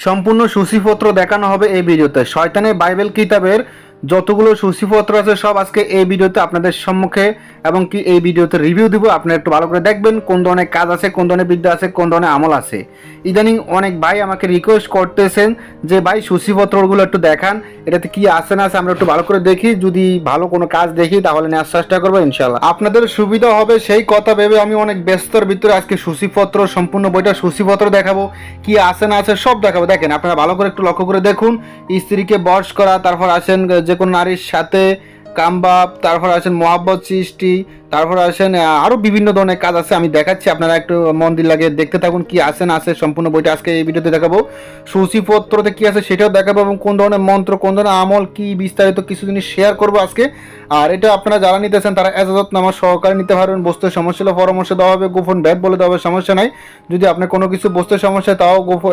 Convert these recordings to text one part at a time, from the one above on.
সম্পূর্ণ সূচিপত্র দেখানো হবে এই ভিডিওতে। শয়তানের বাইবেল কিতাবের যতগুলো সূচিপত্র আছে সব আজকে এই ভিডিওতে আপনাদের সম্মুখে, এবং কি এই ভিডিওতে রিভিউ দিব, আপনারা একটু ভালো করে দেখবেন কোন ধরনের কাজ আছে, কোন ধরনের বিদ্যা আছে, কোন ধরনের আমল আছে। ইদানিং অনেক ভাই আমাকে রিকোয়েস্ট করতেছেন যে, ভাই, সূচিপত্রগুলো একটু দেখান, এটাতে কি আছে না আছে আমরা একটু ভালো করে দেখি, যদি ভালো কোনো কাজ দেখি তাহলে নেওয়ার চেষ্টা করব ইনশাল্লাহ আপনাদের সুবিধা হবে সেই কথা ভেবে আমি অনেক ব্যস্তর ভিতরে আজকে সূচিপত্র, সম্পূর্ণ বইটা সূচিপত্র দেখাবো, কি আছে না আছে সব দেখাবো। দেখেন, আপনারা ভালো করে একটু লক্ষ্য করে দেখুন, স্ত্রীকে বশ করা, তারপর আসেন যে কোনো নারীর সাথে কামবাব তারপর আছেন মহাব্বত সৃষ্টি তারপর আসেন আহ, আরও বিভিন্ন ধরনের কাজ আছে আমি দেখাচ্ছি আপনারা একটু মন দিল লাগে দেখতে থাকুন কি আছে না আছে সম্পূর্ণ বইটা আজকে এই ভিডিওতে দেখাবো। সূচিপত্রতে কি আছে সেটাও দেখাবো এবং কোন ধরনের মন্ত্র কোন ধরনের আমল কি বিস্তারিত কিছু জিনিস শেয়ার করব আজকে। আর এটা আপনারা যারা নিতেছেন তারা এজাজত নামা সহকারে নিতে পারবেন বস্তু সমস্যা হলে পরামর্শ দেওয়া হবে গোপন ব্যাট বলে দেওয়া হবে সমস্যা নাই। যদি আপনার কোনো কিছু বস্তু সমস্যা তাও গোপন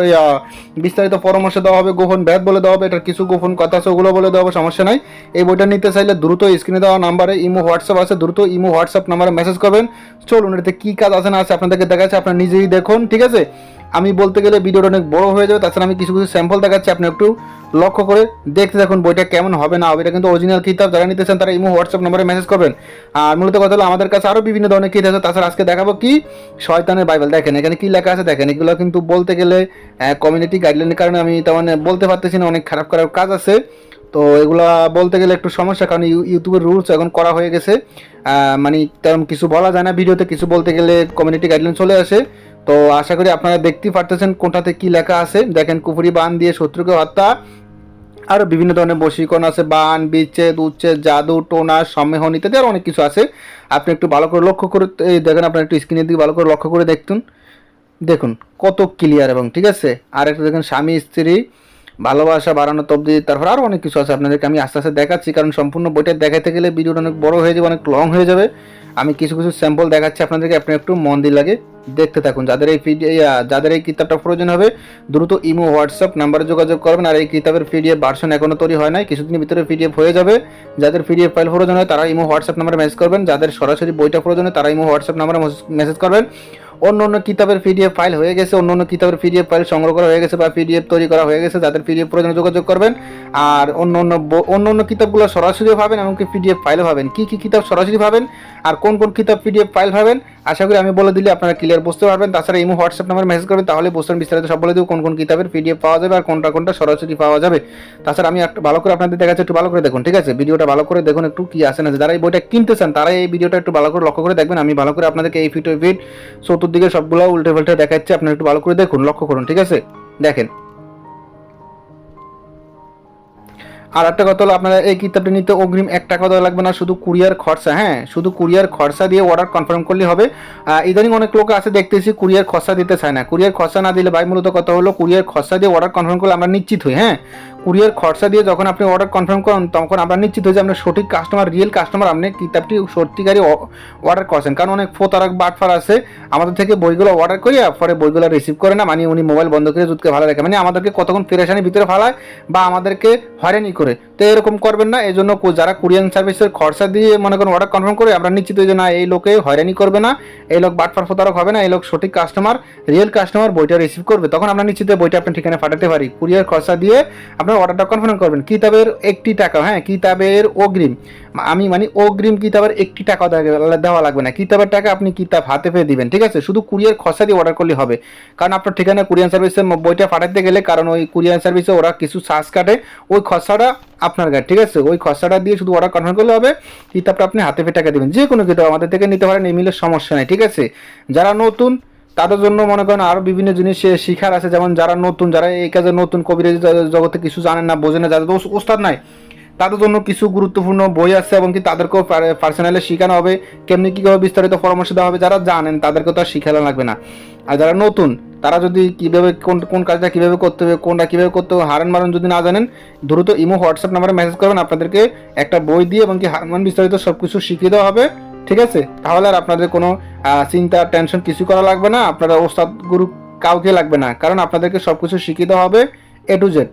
বিস্তারিত পরামর্শ দেওয়া হবে গোপন ব্যাট বলে দেওয়া হবে এটার কিছু গোপন কথা আছে ওগুলো বলে দেওয়া হবে সমস্যা নাই। এই বইটা নিতে চাইলে দ্রুত স্ক্রিনে দেওয়া নাম্বারে ইমো হোয়াটসঅ্যাপ আছে দ্রুত ইমো হোয়াটসঅ্যাপ নাম্বারে মেসেজ করবেন। চলুন, এটাতে কী কাজ আছে না আছে আপনাদেরকে দেখাচ্ছে, আপনারা নিজেই দেখুন, ঠিক আছে? আমি বলতে গেলে ভিডিওটা অনেক বড় হয়ে যাবে, তাছাড়া আমি কিছু কিছু স্যাম্পল দেখাচ্ছি, আপনি একটু লক্ষ্য করে দেখতে দেখুন বইটা কেমন হবে, না হবে, এটা কিন্তু অরিজিনাল কিতাব, যারা নিতে চান তারা ইমো হোয়াটসঅ্যাপ নম্বরে মেসেজ করবেন। আর মূলত কথা হলো, আমাদের কাছে আরও বিভিন্ন ধরনের কিতাব আছে, তাছাড়া আজকে দেখাবো কি? শয়তানের বাইবেল, দেখেন, এখানে কি লেখা আছে, দেখেন, এগুলো কিন্তু বলতে গেলে কমিউনিটি গাইডলাইনের কারণে আমি তেমন বলতে পারতেছি না, অনেক খারাপ খারাপ কাজ আছে। তো এগুলা বলতে গেলে একটু সমস্যা, কারণ ইউ- ইউটিউবের রুলস এখন করা হয়ে গেছে। মানে তেমন কিছু বলা যায় না ভিডিওতে, কিছু বলতে গেলে কমিউনিটি গাইডলাইন চলে আসে। তো আশা করি আপনারা দেখতেই পারতেছেন কোনটাতে কি লেখা আছে। দেখেন, কুফুরি, বান দিয়ে শত্রুকে হত্যা আরও বিভিন্ন ধরনের বশীকরণ আছে, বান, বিচ্ছেদ, উচ্ছেদ, জাদু, টোনা সম্মেহন ইত্যাদি আরও অনেক কিছু আছে। আপনি একটু ভালো করে লক্ষ্য করে দেখেন, আপনার একটু স্ক্রিনের দিকে ভালো করে লক্ষ্য করে দেখতুন। দেখুন, কত ক্লিয়ার এবং, ঠিক আছে? আর একটা দেখেন, স্বামী, স্ত্রী ভালোবাসা বাড়ানো তবদি, তারপর আরও অনেক কিছু আছে আপনাদেরকে আমি আস্তে আস্তে দেখাচ্ছি, কারণ সম্পূর্ণ বইটা দেখাতে গেলে ভিডিওটা অনেক বড় হয়ে যাবে, অনেক লং হয়ে যাবে। আমি কিছু কিছু স্যাম্পল দেখাচ্ছি আপনাদেরকে আপনি একটু মন দিয়ে লাগে, দেখতে থাকুন। যাদের এই যাদের এই কিতাবটা প্রয়োজন হবে, দ্রুত ইমো, হোয়াটসঅ্যাপ নাম্বারে যোগাযোগ করবেন, আর এই কিতাবের পিডিএফ ভার্সন এখনও তৈরি হয় নাই, কিছুদিনের ভিতরে পিডিএফ হয়ে যাবে। যাদের পিডিএফ ফাইল প্রয়োজন হয়, তারা ইমো, হোয়াটসঅ্যাপ নাম্বারে মেসেজ করবেন, যাদের সরাসরি বইটা প্রয়োজন হয়, তারা ইমো, হোয়াটসঅ্যাপ নাম্বারে মেসেজ করবেন। অন্য অন্য কিতাবের পিডিএফ ফাইল হয়ে গেছে, অন্য অন্য কিতাবের পিডিএফ ফাইল সংগ্রহ করা হয়ে গেছে বা পিডিএফ তৈরি করা হয়ে গেছে, যাদের পিডিএফ প্রয়োজনে যোগাযোগ করবেন। আর অন্য অন্য অন্য অন্য কিতাবগুলো সরাসরি পাবেন, এমনকি পিডিএফ ফাইলও পাবেন। কী কী কিতাব সরাসরি পাবেন, আর কোন কোন কিতাব পিডিএফ ফাইল পাবেন আশা করি আমি বলে দিলে আপনারা ক্লিয়ার বুঝতে পারবেন। তাছাড়া ইমো, হোয়াটসঅ্যাপ নাম্বার মেসেজ করবেন, তাহলে বুঝতে বিস্তারিত সব বলে দেবো, কোন কোন কিতাবের পিডিএফ পাওয়া যাবে আর কোনটা কোনটা সরাসরি পাওয়া যাবে। তাছাড়া আমি একটু ভালো করে আপনাদের দেখাচ্ছি, একটু ভালো করে দেখুন, ঠিক আছে? ভিডিওটা ভালো করে দেখুন, একটু কি আসে না যারা এই বইটা কিনতে চান তারা এই ভিডিওটা একটু ভালো করে লক্ষ্য করে দেখবেন। আমি ভালো করে আপনাদেরকে এই ফিট ফিট চতুর্দিকে সবগুলো উল্টে পাল্টে দেখাচ্ছি, আপনারা একটু ভালো করে দেখুন, লক্ষ্য করুন, ঠিক আছে? দেখেন আর একটা কথা হলো, আপনারা এই কিতাবটা নিতে অগ্রিম এক টাকা দেওয়া লাগবে না, শুধু কুরিয়ার খরচা হ্যাঁ? শুধু কুরিয়ার খরচা দিয়ে অর্ডার কনফার্ম করলে হবে। ইদানিং অনেক লোক আছে দেখতেছি কুরিয়ার খরচা দিতে চায় না। কুরিয়ার খরচা না দিলে ভাই, মূলত কথা হলো কুরিয়ার খরচা দিয়ে অর্ডার কনফার্ম করলে আমরা নিশ্চিত হই হ্যাঁ? কুরিয়ার খরচা দিয়ে যখন আপনি অর্ডার কনফার্ম করেন, তখন আমরা নিশ্চিত হই যে আপনার সঠিক কাস্টমার রিয়েল কাস্টমার আপনি কিতাবটি সত্যিকারই অর্ডার করছেন। কারণ অনেক ফোতারক, বাটফার আছে। আমাদের থেকে বইগুলো অর্ডার করি পরে বইগুলো রিসিভ করে না মানে উনি মোবাইল বন্ধ করে জুতকে ভালো রাখে মানে আমাদেরকে কতক্ষণ পেরেশানির ভিতরে ফালায় বা আমাদেরকে হয়রানি করে। তো এরকম করবেন না এই জন্য যারা কুরিয়ান সার্ভিসের খরচা দিয়ে মনে করেন অর্ডার কনফার্ম করে, আমরা নিশ্চিত যে না, এই লোকে হয়রানি করবে না, এই লোক বাটফার ফোতারক হবে না, এই লোক সঠিক কাস্টমার রিয়েল কাস্টমার বইটা রিসিভ করবে। তখন আমরা নিশ্চিত বইটা আপনার ঠিকানা পাঠাতে পারি। কুরিয়ার খরচা দিয়ে আপনার অর্ডারটা কনফার্ম করবেন। কিতাবের একটি টাকা হ্যাঁ কিতাবের অগ্রিম। আমি মানে অগ্রিম কিতাবের একটি টাকা দেওয়া- লাগবে না। কিতাবের টাকা আপনি কিতাব হাতে পেয়ে দিবেন, ঠিক আছে? শুধু কুরিয়ার খরচা দিয়ে অর্ডার করলে হবে। কারণ আপনার ঠিকানা কুরিয়ান সার্ভিসে বইটা পাঠাতে গেলে কারণ ওই কুরিয়ান সার্ভিসে ওরা কিছু চার্জ কাটে। ওই খরচাটা আপনার গায়ে ঠিক আছে? ওই খরচাটা দিয়ে শুধু অর্ডার কনফার্ম করলে হবে, কিতাবটা আপনি হাতে পেয়ে টাকা দেবেন। যে কোনো কিতাব আমাদের থেকে নিতে পারেন এই মিলের সমস্যা নেই, ঠিক আছে? যারা নতুন, তাদের জন্য মনে করেন আরও বিভিন্ন জিনিস শিখার আছে, যেমন যারা নতুন, যারা এই কাজে নতুন, কবিরাজ জগতে কিছু জানেন না, বোঝেন না, যাদের ওস- ওস্তাদ নাই, তাদের জন্য কিছু গুরুত্বপূর্ণ বই আছে এবং কি তাদেরকেও পার্সোনালি শেখানো হবে। কেমনি কীভাবে বিস্তারিত পরামর্শ দেওয়া হবে, যারা জানেন তাদেরকে তো আর শিখানো লাগবে না। আর যারা নতুন তারা যদি কীভাবে, কোন কোন কাজটা কীভাবে করতে হবে, কোনটা কীভাবে করতে হবে, হারান মারণ যদি না জানেন, দ্রুত ইমো হোয়াটসঅ্যাপ নাম্বারে মেসেজ করবেন, আপনাদেরকে একটা বই দিয়ে এবং কি হারমান বিস্তারিত সব কিছু শিখিয়ে দেওয়া হবে, ঠিক আছে? তাহলে আর আপনাদের কোনো চিন্তা টেনশন কিছু করা লাগবে না, আপনারা ওস্তাদ গুরু কাউকে লাগবে না, কারণ আপনাদেরকে সব কিছু শিখিয়ে দেওয়া হবে এ টু জেড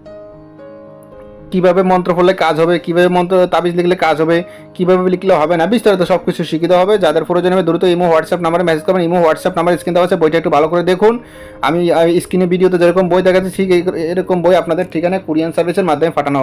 কীভাবে মন্ত্র পড়লে কাজ হবে, কীভাবে মন্ত্র তাবিজ লিখলে কাজ হবে, কীভাবে লিখলে হবে না, বিস্তারিত সব কিছু শিখিত হবে। যাদের প্রয়োজন হবে দ্রুত ইমো, হোয়াটসঅ্যাপ নাম্বারে মেসেজ করবেন। ইমো, হোয়াটসঅ্যাপ নাম্বার স্ক্রিন দেওয়া আছে, বইটা একটু ভালো করে দেখুন। আমি স্ক্রিনে ভিডিওতে যেরকম বই দেখাচ্ছি, ঠিক এরকম বই আপনাদের ঠিকানায় কুরিয়ান সার্ভিসের মাধ্যমে পাঠানো হবে।